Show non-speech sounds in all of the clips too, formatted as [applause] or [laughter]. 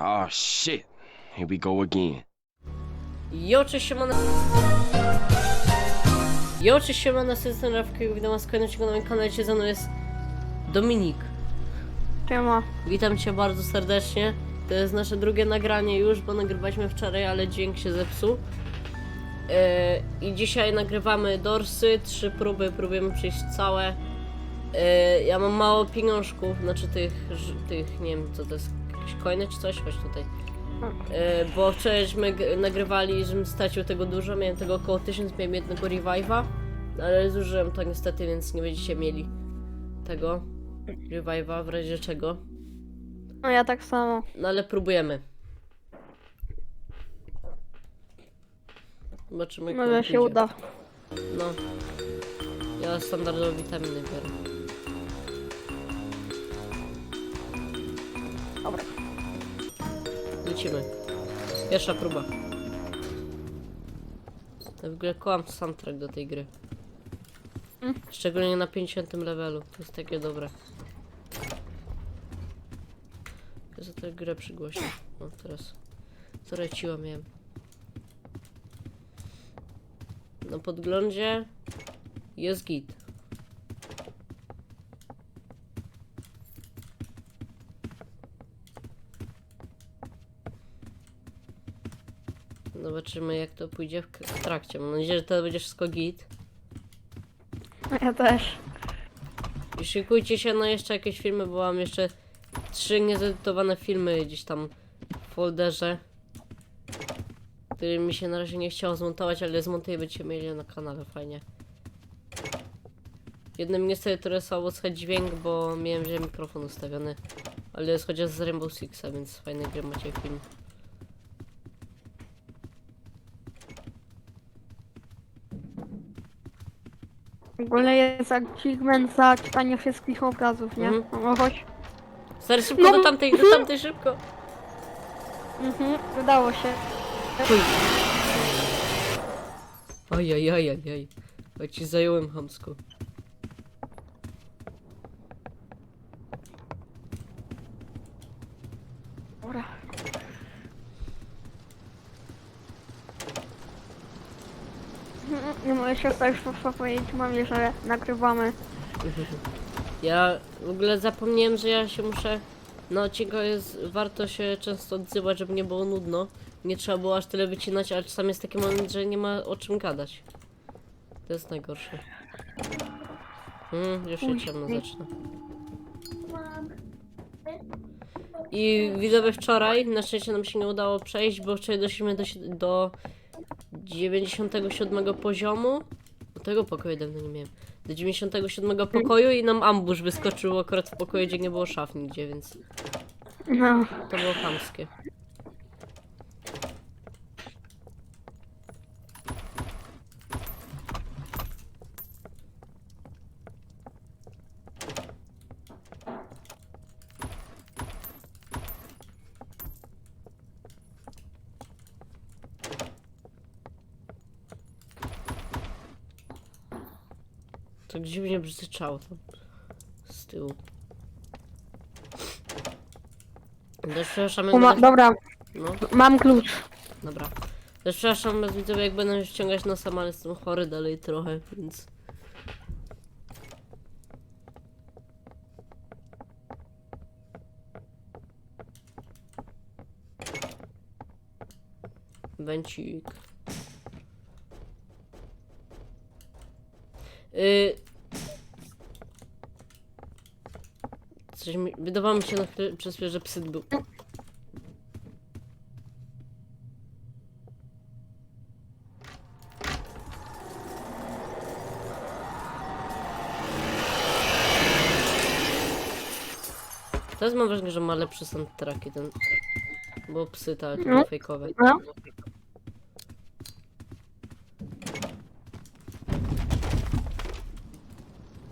Oh shit. Here we go again. Jo, cześć siemano. Jo, cześć siemano, z tej strony Rafki, witam was w kolejnym odcinku na moim kanale, Dzisiaj ze mną jest Dominik. Siema. Witam cię bardzo serdecznie. To jest nasze drugie nagranie już, bo nagrywaliśmy wczoraj, ale dźwięk się zepsuł. Yy, I dzisiaj nagrywamy dorsy, trzy próby, próbujemy przejść całe. Yy, ja mam mało pieniążków, znaczy tych, tych, nie wiem co to jest, jakieś coiny czy coś? Chodź tutaj. Yy, bo wczorajśmy nagrywali, żebym stracił tego dużo, miałem tego około 1000, miałem jednego revive'a, ale zużyłem to niestety, więc nie będziecie mieli tego revive'a, w razie czego. No ja tak samo. No ale próbujemy. Zobaczymy. jak Może nam się pójdzie. uda. No. Ja standardowo witaminy biorę. Lecimy. Pierwsza próba. Ja w ogóle kołam soundtrack do tej gry. Mm. Szczególnie na 50 levelu. To jest takie dobre. Ja za tę grę przygłośnię. No teraz. Co reciła miałem. Na podglądzie jest git. Zobaczymy jak to pójdzie w, w trakcie. Mam nadzieję, że to będzie wszystko git. Ja też. I szykujcie się na jeszcze jakieś filmy, bo mam jeszcze trzy niezedytowane filmy gdzieś tam w folderze. Które mi się na razie nie chciało zmontować, ale zmontuję będziecie mieli na kanale, fajnie. Jednym niestety trochę słabo słychać dźwięk, bo miałem źle mikrofon ustawiony. Ale jest chociaż z Rainbow Sixa, więc fajny gry macie film. W ogóle jest achievement za czytanie wszystkich obrazów, nie? Mhm. No chodź. Stary, szybko No. do tamtej, do tamtej, szybko! Mhm, udało się. Chuj. Ojajajajaj. Ja ci zająłem hamsko. Dobra. Nie mogę się już po- powiedzieć mamie, że nagrywamy. [laughs] Ja w ogóle zapomniałem, że ja się muszę. Na odcinku jest warto się często odzywać, żeby nie było nudno. Nie trzeba było aż tyle wycinać, ale czasami jest taki moment, że nie ma o czym gadać. To jest najgorsze. Hmm, już się ciemno zaczyna. I widzowie wczoraj, na szczęście nam się nie udało przejść, bo wczoraj doszliśmy do, do 97 poziomu. Do tego pokoju dawno nie miałem. Do 97 pokoju i nam ambush wyskoczył akurat w pokoju, gdzie nie było szaf nigdzie, więc No. to było chamskie. Tak dziwnie brzyczało tam z tyłu. Też dobra, No, mam klucz. dobra. Też przepraszam widzowie, jak będę ściągać nosem, ale jestem chory dalej trochę, więc... Bęcik. Y... Coś mi... Wydawało mi się na chwilę, przez chwilę, że psyt był. Teraz mam wrażenie, że ma lepszy soundtracki ten... Bo psy tak, No. fejkowe. No.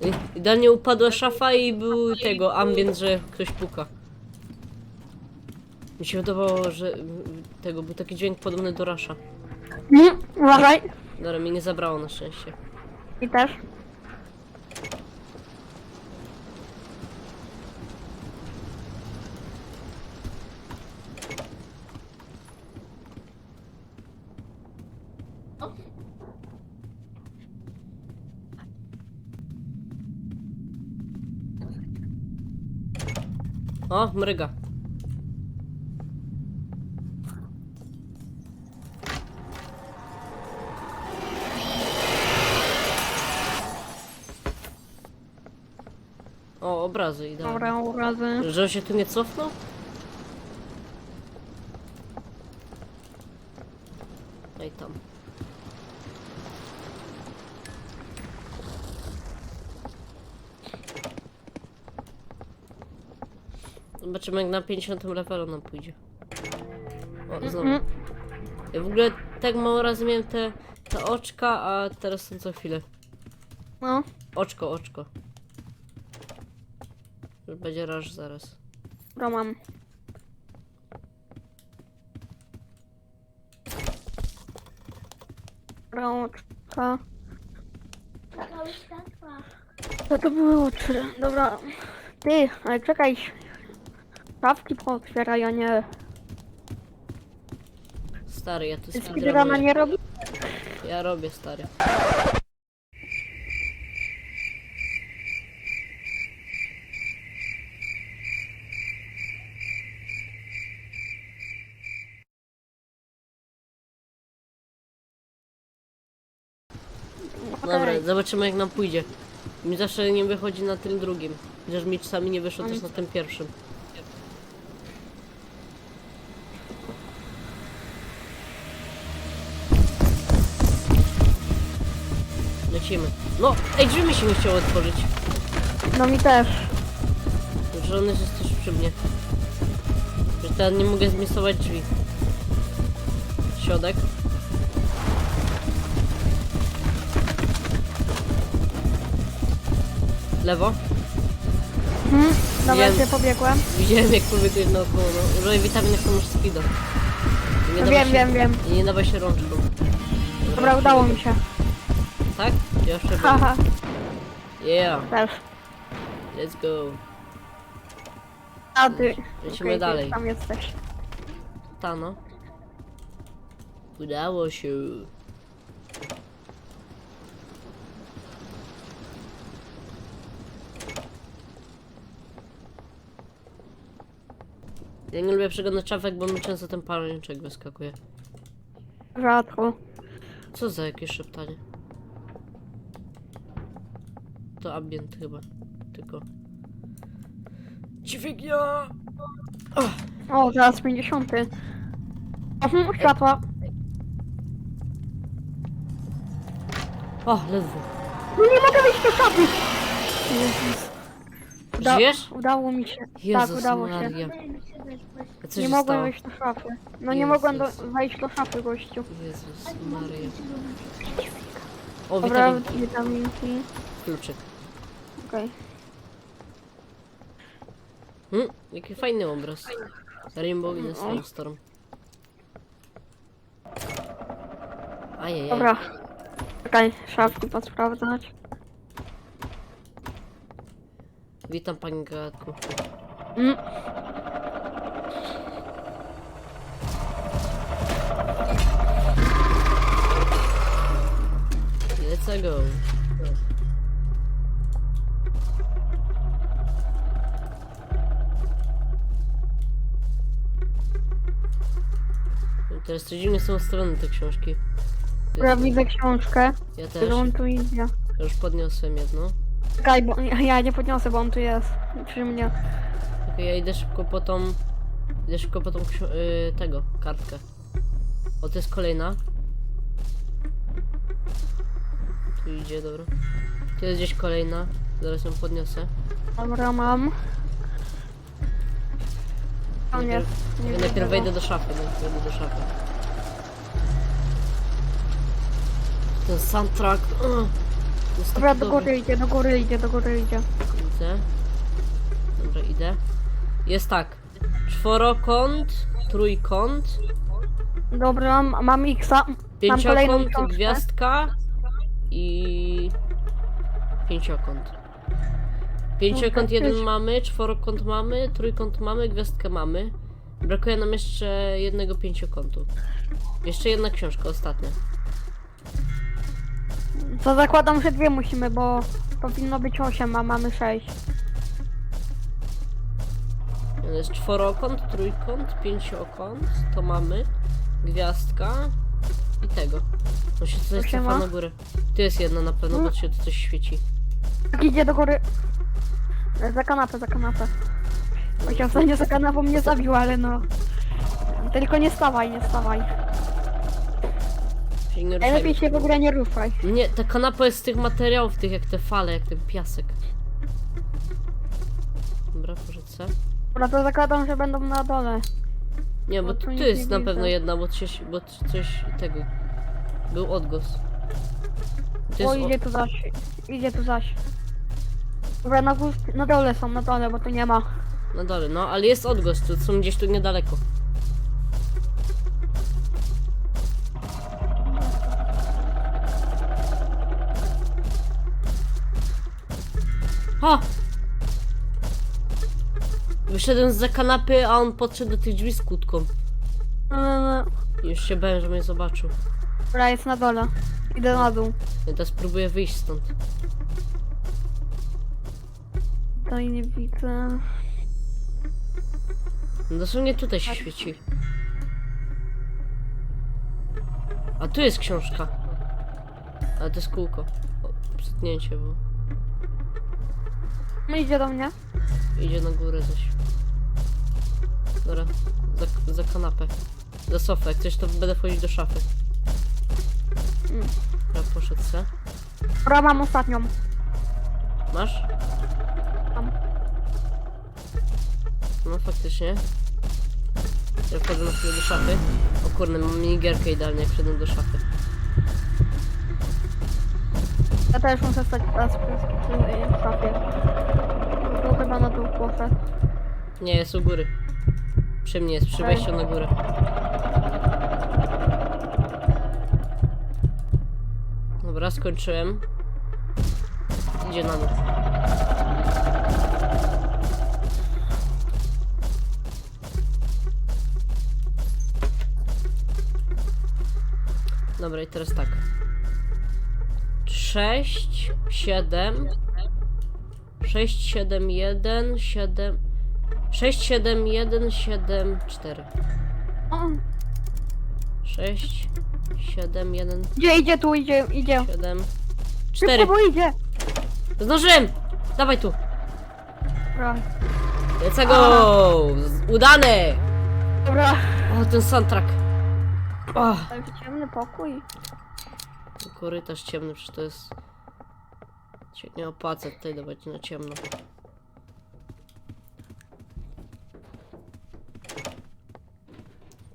I- Idealnie upadła szafa i był tego ambient, że ktoś puka. Mi się wydawało, że mm, tego był taki dźwięk podobny do Rasha. Mhm, uważaj. Dobra, mnie nie zabrało na szczęście. I też. O, mryga. O, obrazy idealnie. Dobra, urazy. Że się tu nie cofnął? Ej tam. Zobaczymy jak na 50 levelu nam pójdzie. O, znowu. Ja w ogóle tak mało razy miałem te, te oczka, a teraz są co chwilę. No. Oczko, oczko. Już będzie raż zaraz. Mam. Rączka. Co to było? Dobra. Ty, ale czekaj. Szafki pootwieraj, a nie... Stary, ja tu speedruna nie robi? Ja robię, stary. Dobra, zobaczymy jak nam pójdzie. Mi zawsze nie wychodzi na tym drugim. Chociaż mi czasami nie wyszło też na tym pierwszym. Lecimy. No, ej, drzwi mi się nie chciało otworzyć. No mi też. Że on jest też przy mnie. Że teraz nie mogę zmisować drzwi. Środek. Lewo. Hmm? Dobra, Wiem. gdzie pobiegłem? Widziałem jak pobiegłeś naokoło, no. Używaj witaminek, to masz speeda. I Nie No dawaj wiem, się, wiem, wiem. I nie dawaj się rączką. Dobra, udało mi się. Tak? Ja jeszcze Haha, Yeah, też. let's go. A ty. Lecimy Okej, ty dalej. Tam jesteś. Tano. Udało się. Ja nie lubię przeglądać czapek, bo mi często ten palniczek wyskakuje. Rzadko. Co za jakieś szeptanie? To ambient chyba. Tylko. Dźwignia! O, zaraz 50. Mhm, światła. O, ledwo. No nie mogę wyjść do szafy. Jezus. Uda- Żyjesz? Udało mi się. Jezus tak, udało się. Maria. A co Nie się mogłem stało? wejść do szafy. No nie mogłem do, Jezus. wejść do szafy, gościu. Jezus Maria. O, Dobra, witaminki. witaminki. Kluczyk. Okej. Hmm, jaki fajny obraz. Rainbow in the Snowstorm. Ajajaj. Dobra. Czekaj, szafki posprawdzać. Witam pani Gatku. Mm. Let's go. Teraz to dziwnie są ustawione te książki. Dobra, widzę książkę. Ja też. Że on tu idzie. Już podniosłem jedno. Czekaj, bo ja ja nie podniosę, bo on tu jest. Przy mnie. Okej, ja idę szybko po tą... Idę szybko po tą ksio- y, tego, kartkę. O, to jest kolejna. Tu idzie, dobra. Tu jest gdzieś kolejna. Zaraz ją podniosę. Dobra, mam. O nie. Najpierw, nie ja widzę najpierw go. wejdę do szafy, najpierw wejdę do szafy. Ten soundtrack... Jest Dobra, taki do dobry. góry idzie, do góry idzie, do góry idzie. Widzę. Dobra, idę. Jest tak. Czworokąt, trójkąt, Dobra, mam, mam Xa. Mam kolejną pięciokąt, książkę. gwiazdka i pięciokąt. Pięciokąt jeden Faktycznie. mamy, czworokąt mamy, trójkąt mamy, gwiazdkę mamy. Brakuje nam jeszcze jednego pięciokątu. Jeszcze jedna książka, ostatnia. To zakładam, że dwie musimy, bo powinno być 8, a mamy 6. To jest czworokąt, trójkąt, pięciokąt. To mamy. Gwiazdka. I tego. On się tutaj cofa na górę. Tu jest jedna na pewno, bo się tu coś świeci. Tak idzie do góry. Za kanapę, za kanapę. Chociaż ostatnio za kanapą mnie zabił, ale no. Tylko nie stawaj, nie stawaj. Się nie ruszajmy. się w ogóle nie ruszaj. Nie, ta kanapa jest z tych materiałów, tych jak te fale, jak ten piasek. Dobra, porzucę. Dobra, to zakładam, że będą na dole. Nie, bo No tu, tu jest na widzę. pewno jedna, bo coś, bo coś tego. Był odgłos. To O, jest idzie tu zaś. Idzie tu zaś. Dobra, na, na dole są, na dole, bo tu nie ma. Na dole, no, ale jest odgłos, to są gdzieś tu niedaleko. Ha! Wyszedłem z za kanapy, a on podszedł do tych drzwi z kłódką. No, no, no. Już się bałem, że mnie zobaczył. Dobra, jest na dole. Idę na dół. Ja teraz próbuję wyjść stąd. Tutaj nie widzę. No Dosłownie tutaj się świeci. A tu jest książka. Ale to jest kółko. O, przytnięcie było. No idzie do mnie. Idzie na górę coś. Dobra, za, za kanapę. Za sofę, jak coś to będę wchodzić do szafy. Mm. Dobra, poszedł se. Dobra, mam ostatnią. Masz? No faktycznie. Ja wchodzę na chwilę do szafy. O kurde, mam minigierkę idealnie jak wszedłem do szafy. Ja też muszę stać teraz w szafie. Tu chyba na dół poszedł. Nie, jest u góry. Przy mnie jest, przy Ej. wejściu na górę. Dobra, skończyłem. Idzie na dół. Dobra, i teraz tak. 6, 7, 6, 7, 1, 7, 6, 7, 1, 7, 4. O, 6, 7, 1, idzie, idzie tu, idzie, idzie. 7, Szybko, 4. bo idzie. Zdążyłem! Dawaj tu! Dobra, Let's go! Z- Udane! dobra. O, ten soundtrack. O, Taki ciemny pokój. korytarz ciemny, przecież to jest... Się nie opłaca tutaj dawać na ciemno.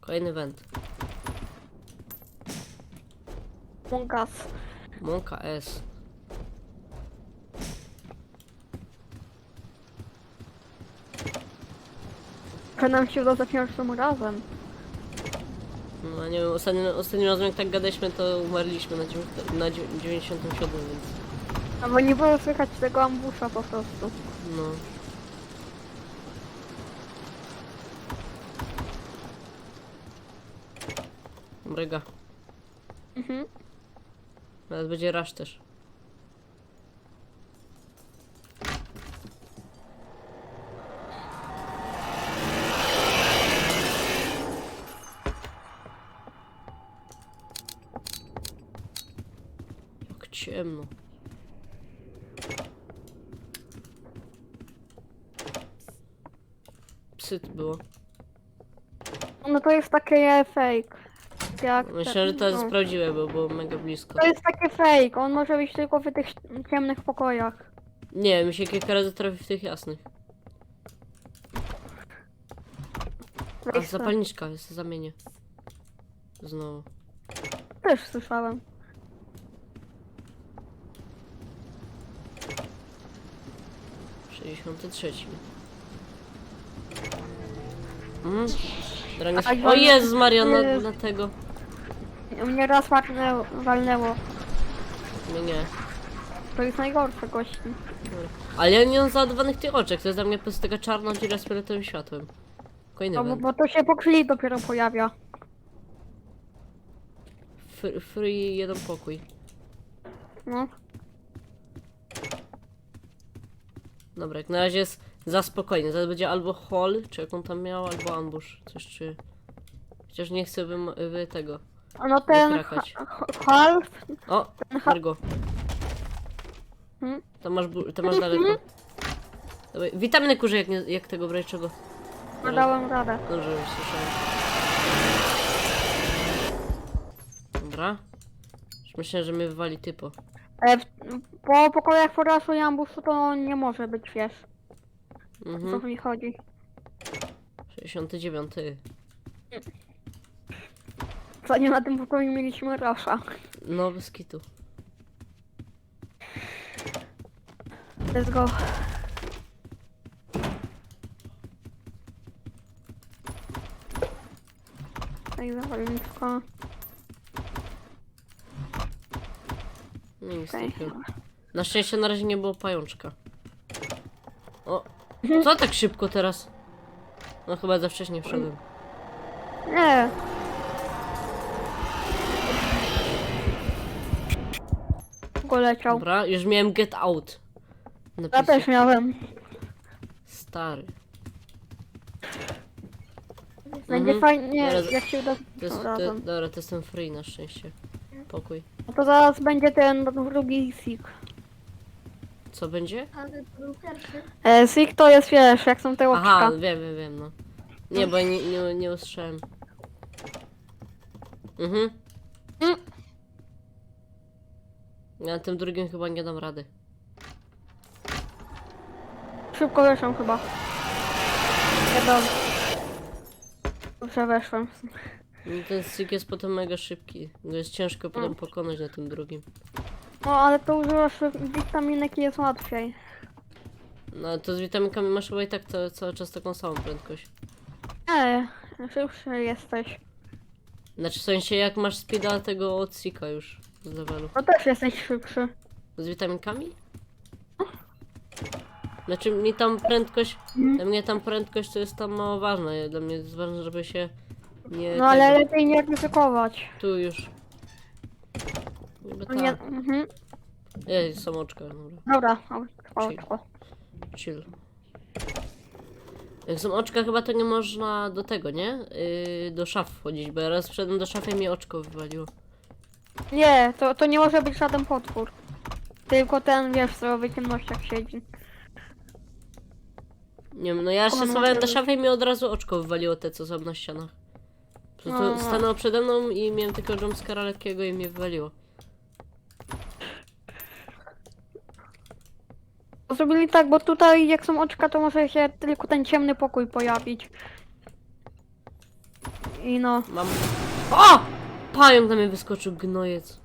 Kolejny węd. Munkas. Mąka S. Że nam się uda za pierwszym razem. No nie wiem, ostatnio, ostatnim razem jak tak gadaliśmy, to umarliśmy na, dziewię- na dziewię- 97, więc No bo nie było słychać tego ambusza po prostu. no. Bryga. Mhm. Teraz będzie rasz też. Ciemno. Psyt było. No to jest takie fake. Jak Myślę, że to jest no. prawdziwe, bo było mega blisko. To jest takie fake. On może być tylko w tych ciemnych pokojach. Nie, mi się kilka razy trafi w tych jasnych. A, zapalniczka, jest zamienię. Znowu. Też słyszałem. Sześćdziesiąty trzeci. Mhm. Dranga... A O Jezus Maria, na, Jezu. na tego. Mnie raz walnęło. walnęło. Nie, nie. To jest najgorsze gości. Dobra. Ale ja nie mam załadowanych tych oczek, to jest dla mnie po prostu taka czarna dziura z fioletowym światłem. Kolejny No bo, bo to się po chwili dopiero pojawia. Fr- Free jeden pokój. No. Dobra, jak na razie jest Za spokojnie, zaraz będzie albo hall, czy jak on tam miał, albo ambush. Coś czy... Chociaż nie chcę wy, wy tego. No ten Wykrakać. ha- ha- half, O, ha- Margo. Hmm? To masz, bu- to masz daleko. Dawaj, witaminy kurze jak, nie, jak tego brać czego. no dałem radę. Dobrze, już słyszałem. Dobra. Już myślałem, że mnie wywali typo. E, w- po pokojach Forasu i Ambuszu to nie może być, wiesz, o co Mhm. mi chodzi. 69. Co nie na tym pokoju mieliśmy Rasha. No, bez kitu. Let's go. Tak, zapalniczko. No nic Okej. takiego. Na szczęście na razie nie było pajączka. O, co tak szybko teraz? No chyba za wcześnie wszedłem. Nie. Go leciał. Dobra, już miałem get out. Ja Napisy. też miałem. Stary. Będzie Mhm. fajnie, Teraz- jak się uda To jest, to, razem. dobra, to jestem free na szczęście. Pokój. No to zaraz będzie ten drugi Sik. Co będzie? E, Sik to jest, wiesz, jak są te Aha, oczka. wiem, wiem, wiem, no. Nie, bo nie, nie, nie usłyszałem. Mhm. Mm. Ja na tym drugim chyba nie dam rady. Szybko weszłam chyba. Wiadomo. Dobrze weszłam. No, ten stick jest potem mega szybki. Go jest ciężko potem Mm. pokonać na tym drugim. No ale to używasz witaminek i jest łatwiej. No to z witaminkami masz chyba i tak to, cały czas taką samą prędkość. Nie, szybszy jesteś. Znaczy w sensie jak masz speeda tego od Sika już z levelu. No też jesteś szybszy. Z witaminkami? Znaczy mi tam prędkość, Mhm. dla mnie tam prędkość to jest tam mało ważna. Dla mnie jest ważne, żeby się nie... No ale tego- lepiej nie ryzykować. Tu już. Niby No nie, tak. mhm. Ej, są oczka, dobra. Dobra, o, trwało, Chill. Jak są oczka, chyba to nie można do tego, nie? Yy, do szaf wchodzić, bo ja raz wszedłem do szafy i mi oczko wywaliło. Nie, to, to nie może być żaden potwór. Tylko ten, wiesz, co w ciemnościach siedzi. Nie wiem, no ja się schowałem do szafy i mi od razu oczko wywaliło te, co są na ścianach. Prostu No. stanęło przede mną i miałem tylko jumpscara lekkiego i mnie wywaliło. Zrobili tak, bo tutaj jak są oczka, to może się tylko ten ciemny pokój pojawić. I no. Mam... O! Pająk na mnie wyskoczył, gnojec.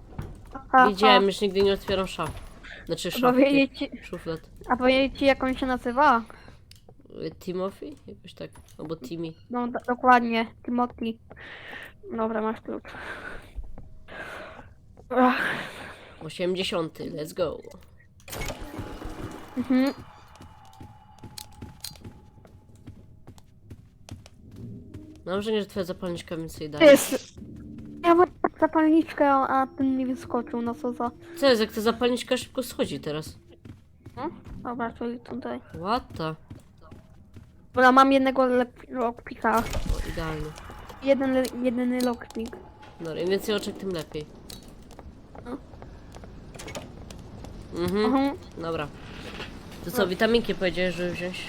Ha, Wiedziałem, już nigdy nie otwieram szaf. Znaczy szaf, powiedzieć, szuflad. a powiedzieć ci jak on się nazywa? Timothy? Jakoś tak. Albo Timmy. No do, dokładnie, Timothy. Dobra, masz klucz. Ach, 80. Let's go. mhm. Mam wrażenie, że twoja zapalniczka więcej daje. jest... Ja mam zapalniczkę, a ten mi wyskoczył, no co za... Co jest, jak ta zapalniczka szybko schodzi teraz? Dobra, czyli tutaj. What the? Dobra, mam jednego lep- lockpicka. O, idealnie. Jeden, le- jedyny lockpick. No, im więcej oczek, tym lepiej. No. Mhm, Mhm. dobra. To co, witaminki powiedziałeś, żeby wziąć?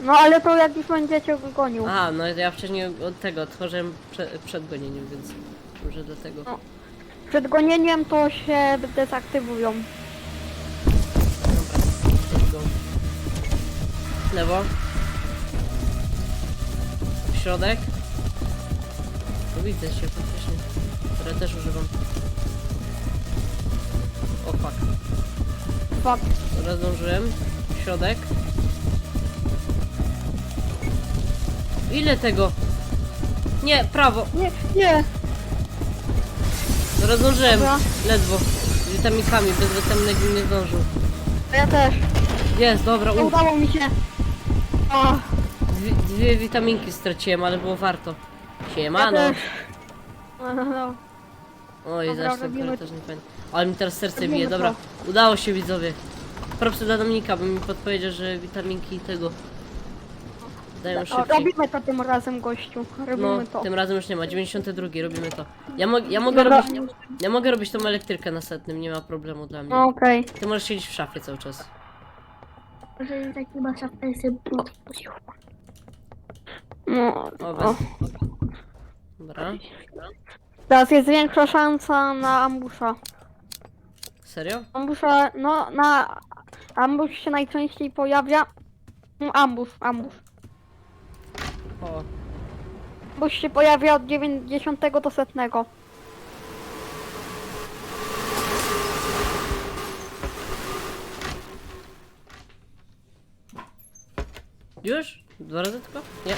No ale to jak już będziecie gonił. Aha, no ja wcześniej od tego otworzyłem prze, przed gonieniem, więc może dlatego. No. Przed gonieniem to się dezaktywują. Dobra, let's go. Lewo. W środek. No widzę się faktycznie. Które też używam. O fuck. Fuck. Dobra, zdążyłem. W środek. Ile tego? Nie, prawo. Nie, nie. Dobra, zdążyłem. Dobra. Ledwo. Z witaminkami, bez witaminek bym nie zdążył. Ja też. Jest, dobra, Nie uff. udało mi się. O, Dwie, dwie witaminki straciłem, ale było warto. ja Siemano. też. No, no, no. Oj, Dobra, zaraz ten robimy- korytarz nie fajny. Ale mi teraz serce robimy bije, dobra. Udało się widzowie. propsy dla Dominika, bo mi podpowiedział, że witaminki tego dają O, szybciej. robimy to tym razem, gościu. Robimy No, to. tym razem już nie ma. 92 robimy to. Ja, mo ja mogę Dobra. robić. Ja mogę robić tą elektrykę na setnym, nie ma problemu dla mnie. No okej. Ty możesz siedzieć w szafie cały czas. Że taki ma szafę sobie No, O, o. Dobra. Teraz jest większa szansa na ambusza. Serio? Ambusza, no na... Ambush się najczęściej pojawia... No, ambush, ambush. O, Ambush się pojawia od 90 do setnego. Już? Dwa razy tylko? Nie.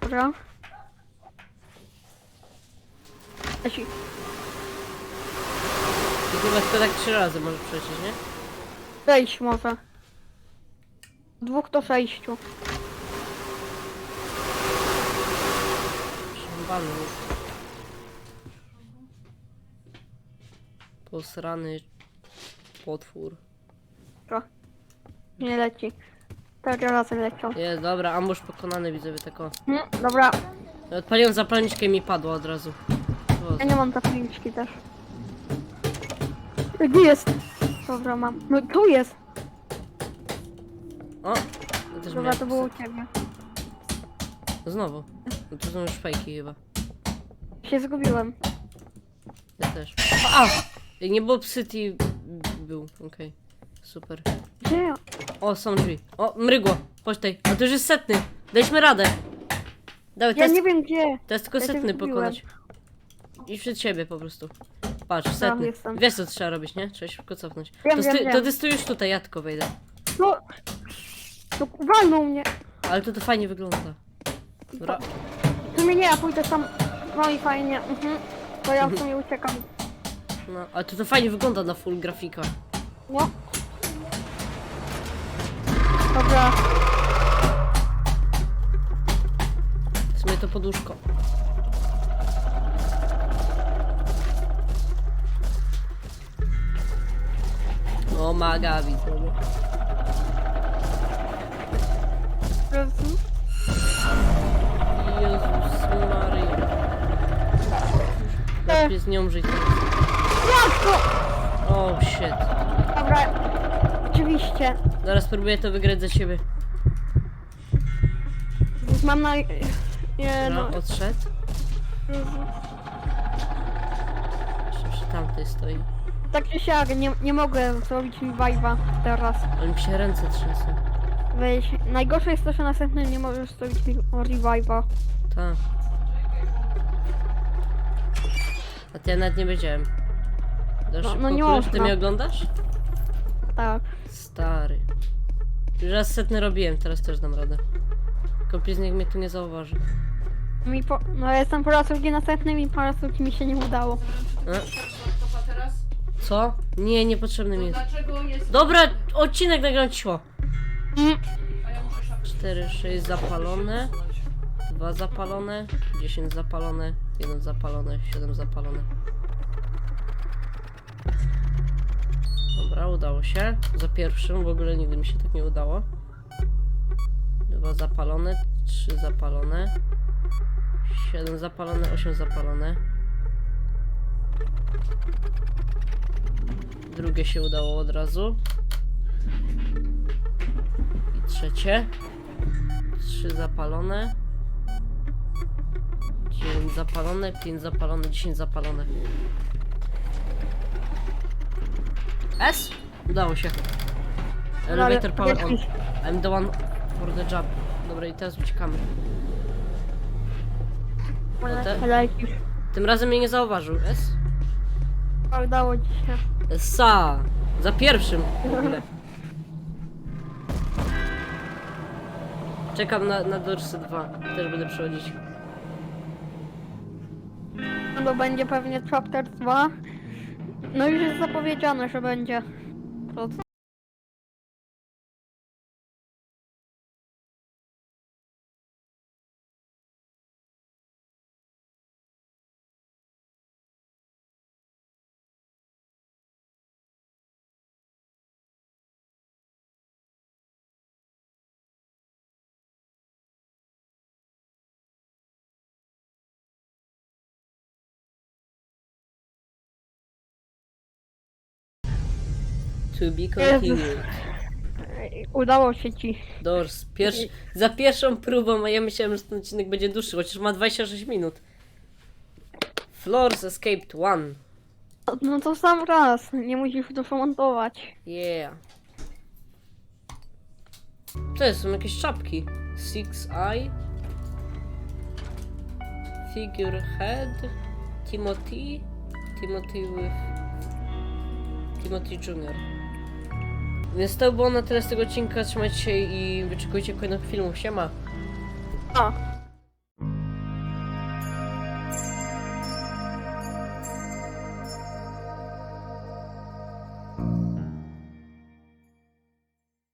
Dobra. Leci. I chyba tylko tak trzy razy może przejść, nie? Wejść może. Dwóch do sześciu. Szambany jest. Posrany potwór. Nie leci. Cztery razy leciał. Jest, dobra, ambush pokonany widzowie tako. Hmm, dobra, Odpaliłem zapalniczkę i mi padło od razu. Ja nie mam zapalniczki też. Gdzie jest? Dobra, mam. No tu jest. o ja też Dobra, miałem to było u ciebie. Znowu. No to są już fejki chyba. Się zgubiłem. Ja też. A! Jak nie było psy, był. Okej. Super. Gdzie ja? O, są drzwi. O, mrygło. Chodź tutaj. A to już jest setny. Daliśmy radę. Dawaj, Ja jest, nie wiem gdzie. to jest tylko ja się setny zgubiłem. pokonać. I przed siebie po prostu. Patrz, setny. jestem. Wiesz co trzeba robić, nie? Trzeba się szybko cofnąć. Wiem, to, wiem, to ty stój już tutaj, ja tylko wejdę. No. No walnął mnie. Ale to to fajnie wygląda. Dobra. W sumie nie, ja pójdę tam. No i fajnie. Mhm. To ja w sumie uciekam. No, ale to to fajnie wygląda na full grafika. No. Dobra. W sumie to poduszko. O, maga widzowie. Jezu. Jezus Maria. Lepiej z nią żyć. Jak to? O, shit. Dobra. Oczywiście. Zaraz spróbuję to wygrać za ciebie. Mam na... Nie no. Dobra, odszedł. Jeszcze przy tamtej stoi. Tak czy siak, nie, nie mogę zrobić mi vibe'a teraz. Ale mi się ręce trzęsą. Weź. Najgorsze jest to, że następny nie możesz zrobić mi revive'a. Tak. A ty ja nawet nie wiedziałem. Do No- szybko no nie klucz. Ty można. mnie oglądasz? Tak. Stary. Już raz setny robiłem, teraz też dam radę. Kopiec niech mnie tu nie zauważy. Mi po... No ja jestem po raz drugi następnym i po raz drugi mi się nie udało. E? Co? Nie, niepotrzebny mi jest. Dlaczego jest... Dobra, odcinek nagram cicho. Mm. 4, 6 zapalone. 2 zapalone. 10 zapalone. 1 zapalone. 7 zapalone. Dobra, udało się. Za pierwszym w ogóle nigdy mi się tak nie udało. 2 zapalone. 3 zapalone. 7 zapalone. 8 zapalone. Drugie się udało od razu. I trzecie. Trzy zapalone. Dziewięć zapalone, pięć zapalone, dziesięć zapalone. S? Udało się. Elevator power on. I'm the one for the job. Dobra, i teraz uciekamy. te- Lecisz. Tym razem mnie nie zauważył. S? Udało ci się. Sa! Za pierwszym w [laughs] ogóle. Czekam na, na Dorsy 2. Też będę przechodzić. No to będzie pewnie chapter 2. No już jest zapowiedziane, że będzie. To To be continued. Udało się ci. Pierwszy, za pierwszą próbą, a ja myślałem, że ten odcinek będzie dłuższy, chociaż ma 26 minut. Floors escaped one. No to sam raz, nie musisz to montować. Yeah. To jest, są jakieś czapki. Six Eye. Figurehead. Timothy. Timothy with... Timothy Jr. Więc to było na tyle z tego odcinka. Trzymajcie się i wyczekujcie kolejnych filmów. Siema. A.